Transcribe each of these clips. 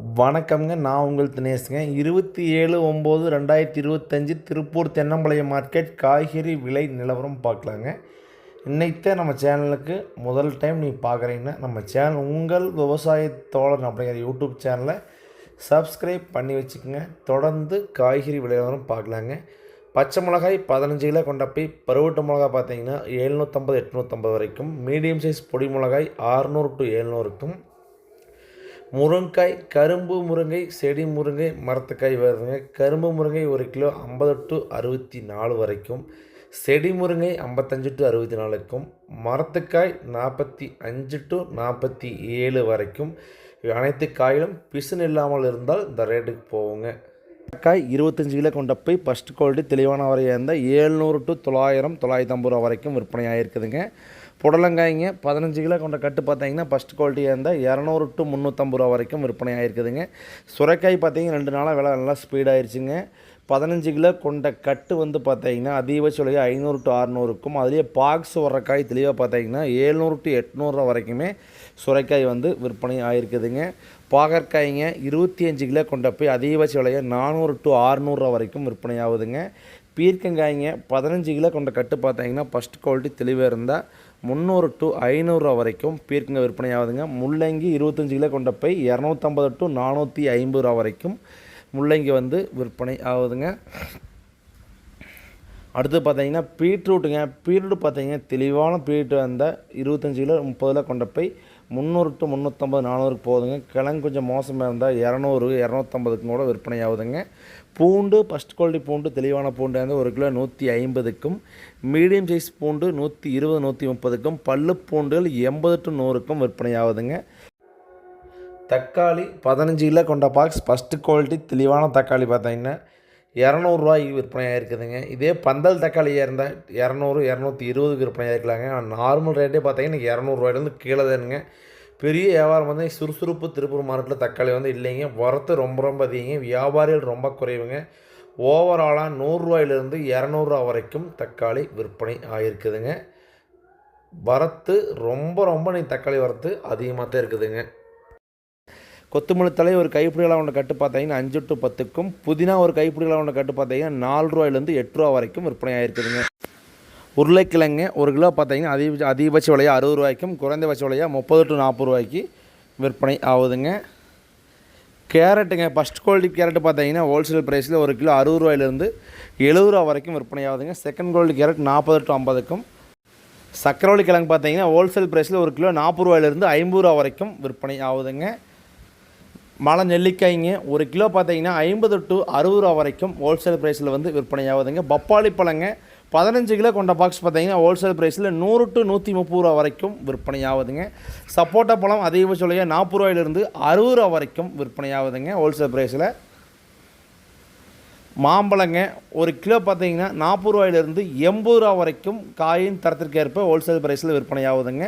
வணக்கம்ங்க. நான் உங்கள் தினேஷுங்க. இருபத்தி ஏழு ஒம்பது ரெண்டாயிரத்தி இருபத்தஞ்சி திருப்பூர் தென்னம்பாளையம் மார்க்கெட் காய்கறி விலை நிலவரம் பார்க்கலாங்க. இன்னைக்கு நம்ம சேனலுக்கு முதல் டைம் நீங்கள் பார்க்குறீங்கன்னா நம்ம சேனல் உங்கள் விவசாய தோழன் அப்படிங்கிற யூடியூப் சேனலை சப்ஸ்கிரைப் பண்ணி வச்சுக்கோங்க. தொடர்ந்து காய்கறி விலை நிலவரம் பார்க்கலாங்க. பச்சை மிளகாய் பதினஞ்சு கிலோ கொண்ட போய் பருவட்டு மிளகாய் பார்த்தீங்கன்னா எழுநூற்றம்பது எட்நூற்றம்பது வரைக்கும். மீடியம் சைஸ் பொடி மிளகாய் ஆறுநூறு டு எழுநூறுக்கும். முருங்காய் கரும்பு முருங்கை செடி முருங்கை மரத்துக்காய் வருதுங்க கரும்பு முருங்கை ஒரு கிலோ ஐம்பது டு அறுபத்தி நாலு வரைக்கும். செடி முருங்கை ஐம்பத்தஞ்சு டு அறுபத்தி நாலுக்கும் மரத்துக்காய் நாற்பத்தி அஞ்சு டு நாற்பத்தி ஏழு வரைக்கும். இவை அனைத்து காயிலும் பிசுன் இல்லாமல் இருந்தால் இந்த ரேட்டுக்கு போவோங்க காய் இருபத்தஞ்சு கிலோ கொண்ட போய் ஃபஸ்ட் குவாலிட்டி தெளிவான வரையாக இருந்தால் ஏழ்நூறு டு தொள்ளாயிரம் தொள்ளாயிரத்தி ஐம்பது ரூபா வரைக்கும் விற்பனை ஆகிருக்குதுங்க புடலங்காய்ங்க பதினஞ்சு கிலோ கொண்ட கட்டு பார்த்தீங்கன்னா ஃபஸ்ட் குவாலிட்டியாக இருந்தால் இரநூறு டு முந்நூற்றம்பது ரூபா வரைக்கும் விற்பனை ஆகிருக்குதுங்க சுரைக்காய் பார்த்தீங்கன்னா ரெண்டு நாளாக விலை நல்லா ஸ்பீடாகிருச்சுங்க பதினஞ்சு கிலோ கொண்ட கட்டு வந்து பார்த்தீங்கன்னா அதிகபட்ச விலையாக ஐநூறு டு அறநூறுக்கும் அதுலேயே பாக்ஸ் வர்ற காய் தெளிவாக பார்த்தீங்கன்னா ஏழ்நூறு டு எட்நூறுரூவா வரைக்குமே சுரைக்காய் வந்து விற்பனை ஆகிருக்குதுங்க பாகற்காய்ங்க இருபத்தி அஞ்சு கிலோ கொண்ட போய் அதிகபட்ச விலையாக நானூறு டு ஆறுநூறுவா வரைக்கும் விற்பனை ஆகுதுங்க. பீர்க்கங்காய்ங்க பதினஞ்சு கிலோ கொண்ட கட்டு பார்த்தீங்கன்னா ஃபஸ்ட் குவாலிட்டி தெளிவாக இருந்தால் முந்நூறு டு ஐநூறுரூவா வரைக்கும் பீர்க்கங்க விற்பனை ஆகுதுங்க முள்ளங்கி இருபத்தஞ்சி கிலோ கொண்ட போய் இரநூத்தம்பது டு நானூற்றி ஐம்பது ரூபா வரைக்கும் முள்ளங்கி வந்து விற்பனை ஆகுதுங்க. அடுத்து பார்த்தீங்கன்னா பீட்ரூட்டுங்க. பீட்ரூட் பார்த்தீங்கன்னா தெளிவான பீட்ரூட் வந்தால் இருபத்தஞ்சி கிலோ முப்பது கிலோ கொண்ட போய் முந்நூறு டு முந்நூற்றம்பது நானூறுக்கு போகுதுங்க. கிழங்கு கொஞ்சம் மோசமாக இருந்தால் இரநூறு இரநூத்தம்பதுக்கும் கூட விற்பனை ஆகுதுங்க. பூண்டு ஃபஸ்ட் குவாலிட்டி பூண்டு தெளிவான பூண்டு வந்து ஒரு கிலோ நூற்றி ஐம்பதுக்கும் மீடியம் சைஸ் பூண்டு நூற்றி இருபது நூற்றி முப்பதுக்கும் பல்லு பூண்டுகள் எண்பது டு நூறுக்கும் விற்பனை ஆகுதுங்க தக்காளி பதினஞ்சு கிலோ கொண்ட பாக்ஸ் ஃபஸ்ட்டு குவாலிட்டி தெளிவான தக்காளி பார்த்தீங்கன்னா இரநூறுவாய்க்கு விற்பனை ஆகிருக்குதுங்க இதே பந்தல் தக்காளியாக இருந்தால் இரநூறு இரநூத்தி இருபதுக்கு விற்பனை ஆகிருக்கலாங்க நார்மல் ரேட்டே பார்த்தீங்கன்னா இரநூறுவாயிலேருந்து கீழே தானுங்க. பெரிய வியாபாரம் வந்து சுறுசுறுப்பு திருப்பூர் மாவட்டத்தில் தக்காளி வந்து இல்லைங்க. வரத்து ரொம்ப ரொம்ப அதிகங்க. வியாபாரிகள் ரொம்ப குறைவுங்க. ஓவராலாக நூறுரூவாயிலிருந்து இரநூறுவா வரைக்கும் தக்காளி விற்பனை ஆகிருக்குதுங்க வரத்து ரொம்ப ரொம்ப நீ தக்காளி வரத்து அதிகமாக தான் இருக்குதுங்க. கொத்தமல்லி தலை ஒரு கைப்பிடிகளாக ஒன்று கட்டு பார்த்தீங்கன்னா அஞ்சு டு பத்துக்கும். புதினா ஒரு கைப்பிடிகளாக ஒன்று கட்டு பார்த்தீங்கன்னா நாலு ரூபாயிலேருந்து எட்டு ரூபா வரைக்கும் விற்பனை ஆகிருக்குதுங்க உருளைக்கிழங்கு ஒரு கிலோ பார்த்தீங்கன்னா அதிக அதிகபட்ச விலையாக அறுபது ரூபாய்க்கும் குறைந்தபட்ச விலையாக முப்பது டு நாற்பது ரூபாய்க்கு விற்பனை ஆகுதுங்க. கேரட்டுங்க ஃபஸ்ட் குவாலிட்டி கேரட் பார்த்தீங்கன்னா ஹோல்சேல் ப்ரைஸில் ஒரு கிலோ அறுபது ரூபாயிலேருந்து எழுபது ரூபா வரைக்கும் விற்பனை ஆகுதுங்க. செகண்ட் குவாலிட்டி கேரட் நாற்பது டு ஐம்பதுக்கும். சக்கரவள்ளி கிழங்கு பார்த்தீங்கன்னா ஹோல்சேல் ப்ரைஸில் ஒரு கிலோ நாற்பது ரூபாயிலேருந்து ஐம்பது ரூபா வரைக்கும் விற்பனை ஆகுதுங்க. மலை நெல்லிக்காய்ங்க ஒரு கிலோ பார்த்தீங்கன்னா ஐம்பது டு அறுபது ரூபா வரைக்கும் ஹோல்சேல் ப்ரைஸில் வந்து விற்பனை ஆகுதுங்க. பப்பாளி பழங்க பதினஞ்சு கிலோ கொண்ட பாக்ஸ் பார்த்தீங்கன்னா ஹோல்சேல் ப்ரைஸில் நூறு டு நூற்றி முப்பது ரூபா வரைக்கும் விற்பனை ஆகுதுங்க சப்போட்டா பழம் அதிகபட்ச விலையாக நாற்பது ரூபாயிலிருந்து அறுபது ரூபா வரைக்கும் விற்பனை ஆகுதுங்க ஹோல்சேல் ப்ரைஸில் மாம்பழங்க ஒரு கிலோ பார்த்தீங்கன்னா நாற்பது ரூபாயிலிருந்து எண்பது ரூபா வரைக்கும் காயின் தரத்திற்கு ஏற்ப ஹோல்சேல் ப்ரைஸில் விற்பனை ஆகுதுங்க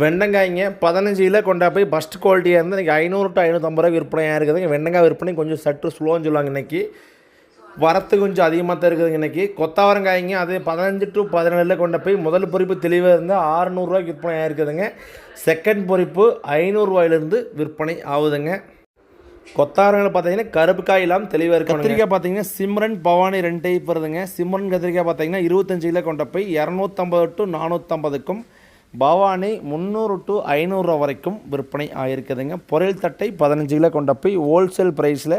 வெண்டங்காய்ங்க பதினஞ்சு கிலோ கொண்டா போய் ஃபஸ்ட் குவாலிட்டியாக இருந்து இன்றைக்கி ஐநூறு டு ஐநூற்றம்பது ரூபா விற்பனையாக இருக்குதுங்க. வெண்டங்காய் விற்பனை கொஞ்சம் சற்று ஸ்லோன்னு சொல்லுவாங்க இன்றைக்கி வரத்து கொஞ்சம் அதிகமாக தான் இருக்குதுங்க இன்றைக்கி கொத்தவரங்காய்ங்க அது பதினஞ்சு டு பதினேழில் கொண்ட போய் முதல் பொறிப்பு தெளிவாக இருந்தால் ஆறுநூறுவாய்க்கு விற்பனை ஆகிருக்குதுங்க செகண்ட் பொறிப்பு ஐநூறுரூவாயிலிருந்து விற்பனை ஆகுதுங்க. கொத்தாரங்களை பார்த்தீங்கன்னா கருப்பு காய் இல்லாமல் தெளிவாக இருக்குது கத்திரிக்காய் பார்த்தீங்கன்னா சிம்ரன் பவானி ரெண்டு டைப் வருதுங்க சிம்ரன் கத்திரிக்காய் பார்த்தீங்கன்னா இருபத்தஞ்சு கிலோ கொண்ட போய் இரநூத்தம்பது டு நானூற்றம்பதுக்கும் பவானி முந்நூறு டு ஐநூறுரூவா வரைக்கும் விற்பனை ஆகிருக்குதுங்க பொரியல் தட்டை பதினஞ்சு கிலோ கொண்ட போய் ஹோல்சேல் ப்ரைஸில்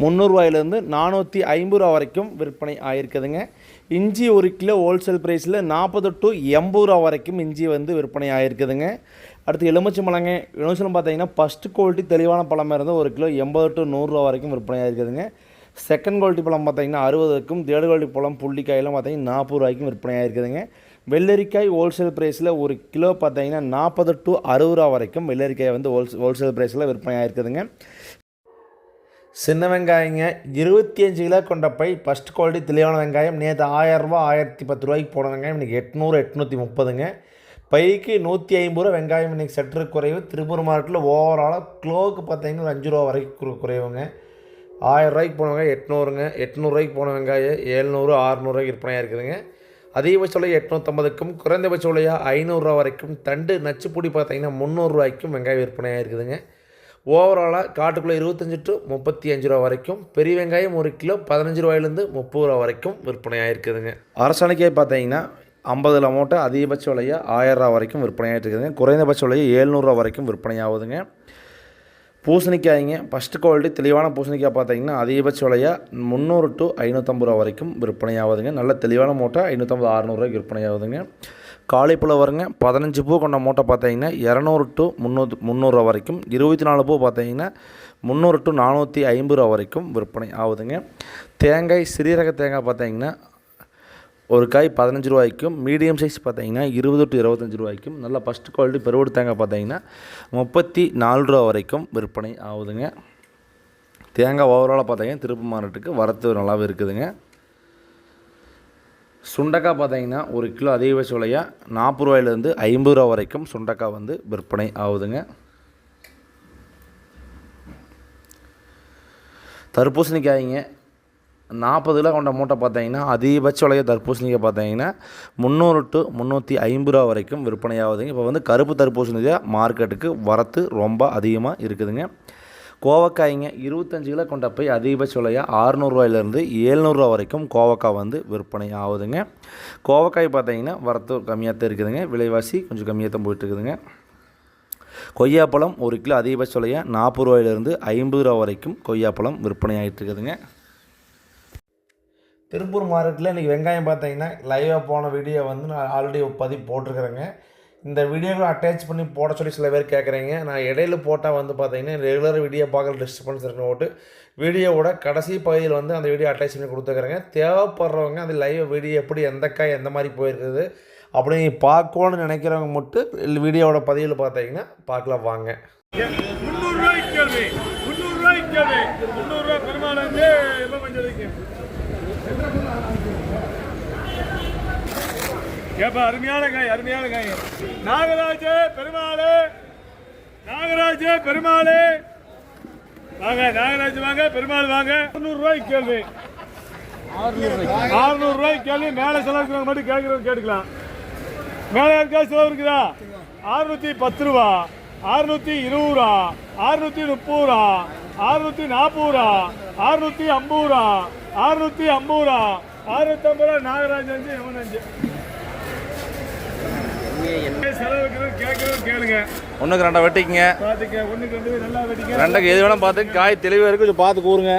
முந்நூறுரூவாயிலேருந்து நானூற்றி ஐம்பது ரூபா வரைக்கும் விற்பனை ஆகிருக்குதுங்க இஞ்சி ஒரு கிலோ ஹோல்சேல் ப்ரைஸில் நாற்பது டு எண்பது ரூபா வரைக்கும் இஞ்சி வந்து விற்பனை ஆகிருக்குதுங்க அடுத்து எலுமிச்சி பழங்க எலுமிச்சலம் பார்த்தீங்கன்னா ஃபஸ்ட்டு குவாலிட்டி தெளிவான பழமாக இருந்தால் ஒரு கிலோ எண்பது டு நூறுரூவா வரைக்கும் விற்பனை ஆகிருக்குதுங்க செகண்ட் குவாலிட்டி பழம் பார்த்தீங்கன்னா அறுபதுக்கும் தேர்ட் குவாலிட்டி பழம் புள்ளிக்காயெல்லாம் பார்த்தீங்கன்னா நாற்பது ரூபாய்க்கும் விற்பனை ஆகிருக்குதுங்க வெள்ளரிக்காய் ஹோல்சேல் ப்ரைஸில் ஒரு கிலோ பார்த்தீங்கன்னா நாற்பது டு அறுபது ரூபா வரைக்கும் வெள்ளரிக்காய் வந்து ஹோல்ஸ் ஹோல்சேல் ப்ரைஸில் விற்பனை ஆகிருக்குதுங்க சின்ன வெங்காயங்க இருபத்தி அஞ்சு கிலோ கொண்ட பை ஃபஸ்ட் குவாலிட்டி தெளிவான வெங்காயம். நேற்று ஆயிரரூபா ஆயிரத்தி பத்து ரூபாய்க்கு போன வெங்காயம். இன்றைக்கி எட்நூறு எட்நூற்றி முப்பதுங்க. பைக்கு நூற்றி ஐம்பது ரூபா வெங்காயம். இன்றைக்கி சற்று குறைவு. திருப்பூர் மார்க்கெட்டில் ஓவராலாக கிலோவுக்கு பார்த்தீங்கன்னா ஒரு அஞ்சு ரூபா வரைக்கும் குறைவுங்க. ஆயிரம் ரூபாய்க்கு போன வெங்காயம் எட்நூறுங்க. எட்நூறுரூவாய்க்கு போன வெங்காயம் ஏழ்நூறு ஆறுநூறுவாய்க்கு விற்பனையாக இருக்குதுங்க. அதிகபட்ச விலை எட்நூற்றம்பதுக்கும் குறைந்தபட்ச விலையாக ஐநூறுரூவா வரைக்கும். தண்டு நச்சுப்பொடி பார்த்தீங்கன்னா முந்நூறுரூவாய்க்கும் வெங்காயம் விற்பனையாக இருக்குதுங்க. ஓவராலாக காட்டுக்குள்ளே இருபத்தஞ்சி டு முப்பத்தி அஞ்சு ரூபா வரைக்கும். பெரிய வெங்காயம் ஒரு கிலோ பதினஞ்சு ரூபாயிலேருந்து முப்பது ரூபா வரைக்கும் விற்பனை ஆயிருக்குதுங்க பார்த்தீங்கன்னா ஐம்பதுல மூட்டை அதிகபட்ச விலையாக ஆயிரரூவா ரூபா வரைக்கும் விற்பனையாகிட்டு இருக்குதுங்க குறைந்தபட்ச விலையை ஏழ்நூறுரூவா வரைக்கும் விற்பனை ஆகுதுங்க பூசணிக்காய்ங்க ஃபஸ்ட்டு குவாலிட்டி தெளிவான பூசணிக்காய் பார்த்தீங்கன்னா அதிகபட்ச விலையாக முந்நூறு டு ஐநூற்றம்பது ரூபா வரைக்கும் விற்பனை ஆகுதுங்க நல்ல தெளிவான மூட்டை ஐநூற்றம்பது அறநூறுவாய்க்கு விற்பனை ஆகுதுங்க காலிப்பழம் வருங்க. பதினஞ்சு பூ கொண்ட மூட்டை பார்த்தீங்கன்னா இரநூறு டு முந்நூறு முந்நூறுரூவா வரைக்கும். இருபத்தி நாலு பூ பார்த்தீங்கன்னா முந்நூறு டு நானூற்றி ஐம்பது ரூபா வரைக்கும் விற்பனை ஆகுதுங்க. தேங்காய் சிறீரக தேங்காய் பார்த்தீங்கன்னா ஒரு காய் பதினஞ்சு ரூபாய்க்கும் மீடியம் சைஸ் பார்த்தீங்கன்னா இருபது டு இருபத்தஞ்சி ரூபாய்க்கும். நல்ல ஃபஸ்ட் குவாலிட்டி பெருவடு தேங்காய் பார்த்தீங்கன்னா முப்பத்தி நாலு ரூபா வரைக்கும் விற்பனை ஆகுதுங்க. தேங்காய் ஓவராலாக பார்த்தீங்கன்னா திருப்பு மார்க்கெட்டுக்கு வரத்து நல்லாவே இருக்குதுங்க. சுண்டக்காய் பார்த்தீங்கன்னா ஒரு கிலோ அதிகபட்ச விலையாக நாற்பது ரூபாயிலேருந்து ஐம்பது ரூபா வரைக்கும் சுண்டக்காய் வந்து விற்பனை ஆகுதுங்க. தர்பூசணிக்காய்ங்க. நாற்பது கிலோ கொண்ட மூட்டை பார்த்தீங்கன்னா அதிகபட்ச விலைய தர்பூசணிக்காய் பார்த்தீங்கன்னா முந்நூறு டு முந்நூற்றி ஐம்பது ரூபா வரைக்கும் விற்பனை ஆகுதுங்க. இப்போ வந்து கருப்பு தர்பூசணிக்காய் மார்க்கெட்டுக்கு வரத்து ரொம்ப அதிகமாக இருக்குதுங்க. கோவக்காய்ங்க இருபத்தஞ்சு கிலோ கொண்ட போய் அதிகபட்ச விலையாக ஆறுநூறுவாயிலேருந்து ஏழ்நூறுரூவா வரைக்கும் கோவக்காய் வந்து விற்பனை ஆகுதுங்க. கோவக்காய் பார்த்தீங்கன்னா வரத்து கம்மியாக தான் இருக்குதுங்க. விலைவாசி கொஞ்சம் கம்மியாக தான் போயிட்டு இருக்குதுங்க கொய்யாப்பழம் ஒரு கிலோ அதிகபட்ச விலையாக நாற்பது ரூபாயிலேருந்து ஐம்பது ரூபா வரைக்கும் கொய்யாப்பழம் விற்பனை ஆகிட்டு இருக்குதுங்க திருப்பூர் மார்க்கெட்டில் இன்றைக்கி வெங்காயம் பார்த்தீங்கன்னா லைவாக போன வீடியோ வந்து நான் ஆல்ரெடி பதிவு போட்டிருக்கிறேங்க. இந்த வீடியோவை அட்டாச் பண்ணி போட சொல்லி சில பேர் கேட்குறீங்க நான் இடையில போட்டால் வந்து பார்த்தீங்கன்னா ரெகுலர் வீடியோ பார்க்குற டிஸ்டர்பன்ஸ் இருக்குன்னு போட்டு வீடியோவோட கடைசி பகுதியில் வந்து அந்த வீடியோ அட்டாச் பண்ணி கொடுத்துக்கிறேங்க. தேவைப்படுறவங்க அந்த லைவ் வீடியோ எப்படி எந்த காய் எந்த மாதிரி போயிருக்குது அப்படி பார்க்கணும்னு நினைக்கிறவங்க மட்டும் வீடியோவோட பதிவில் பார்த்தீங்கன்னா பார்க்கலாம் வாங்க. முந்நூறுரூவாய்க்கு கேள்வி முந்நூறு கேள்வி பெருமாள் எல்லாம் மஞ்சளுக்கு ஏப்பா அருமையான காய் அருமையான காய். நாகராஜ பெருமாள். நாகராஜ பெருமாள். வாங்க நாகராஜ் வாங்க பெருமாள் வாங்க. முந்நூறு ரூபாய்க்கு கேள்வி. ஆறுநூறு ரூபாய்க்கு கேள்வி மேலே செலவு மட்டும் கேட்குறவங்க கேட்டுக்கலாம். மேல இருக்கா செலவு இருக்குதா? அறுநூத்தி பத்து ரூபா. அறுநூத்தி இருபது ரூபா. அறுநூத்தி முப்பது ரூபா. அறுநூத்தி நாற்பது ரூபா. அறுநூத்தி ஐம்பது ரூபா. அறுநூத்தி ஐம்பது ரூபா. அறுநூத்தி ஐம்பது ரூபா நாகராஜ் அஞ்சு எவன் அஞ்சு. ஒன்றுக்கு ரெண்டா வெட்டிக்கங்க. ரெண்டுக்கு எது வேணால் பார்த்து காய் தெளிவாக இருக்குது கொஞ்சம் பார்த்து கூறுங்க.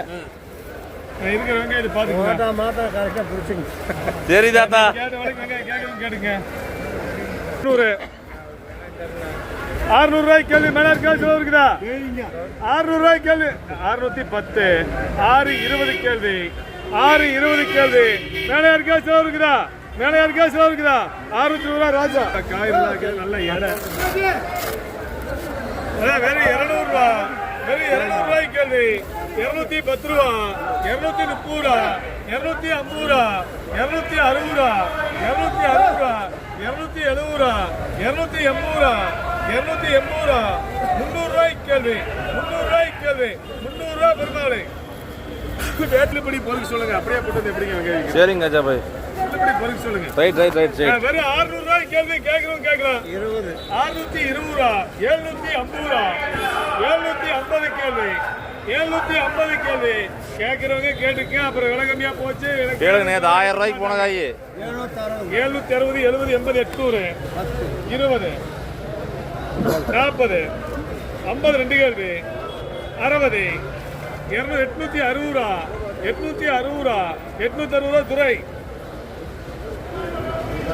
நான் இருக்கிற வெங்காயம் இது பாத்துக்கங்க சரி தாத்தா. அறுநூறு ரூபாய்க்கு கேள்வி மேல இருக்கா செலவு இருக்குதா? அறுநூறு ரூபாய்க்கு கேள்வி. அறுநூத்தி பத்து. ஆறு இருபது கேள்வி. ஆறு இருபது கேள்வி. மேல இருக்கா செலவு இருக்குதா? மேல இருக்கா செலவு இருக்குதா? அறுநூத்தி ரூபா ராஜா. காய் நல்ல எடை வெறும் இருநூறு ரூபா வெறும் இருநூறு ரூபாய்க்கு கேள்வி இருநூத்தி பத்து ரூபா இருநூத்தி முப்பது ரூபா இருநூத்தி ஐம்பது ரூபா இருநூத்தி அறுபது ரூபா இருநூத்தி அறுபது ரூபா இருநூத்தி எழுபது ரூபா இருநூத்தி எண்பது ரூபா இருநூத்தி எண்பது ரூபா. முந்நூறு ரூபாய்க்கு கேள்வி முந்நூறு ரூபாய்க்கு கேள்வி முந்நூறு ரூபா பெருமாள். வேட்டில் படி பொறுக்க சொல்லுங்க. அப்படியே போட்டு எப்படிங்க சரிங்க கஜா பாய். இப்படி பொறுக்க சொல்லுங்க? ரைட் ரைட் ரைட் சரி ஆ, வெறும் 600 ரூபாய் கேள்வி கேட்கிறோம் கேட்கிறோம். இருபது. அறுநூத்தி இருபது ரூபா எழுநூத்தி ஐம்பது? ரூபா எழுநூத்தி ஐம்பது கேள்வி. எழுநூத்தி ஐம்பது கேள்வி. கேட்கிறவங்க கேட்டுக்க அப்புறம் விலை கம்மியா போச்சு கேளுங்க நேற்று ஆயிரம் ரூபாய்க்கு போன காய். எழுநூத்தி அறுபது எழுபது எண்பது எட்நூறு. இருபது. நாற்பது. ஐம்பது ரெண்டு கேள்வி. அறுபது. இருநூறு எட்நூத்தி அறுபது? ரூபா எட்நூத்தி அறுபது? ரூபா எட்நூத்தி அறுபது ரூபா துறை.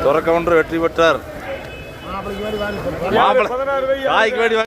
துறக்க ஒன்று வெற்றி பெற்றார். மாப்பிள்ளை பதினாறு ரூபாய் காய்க்கு வேண்டி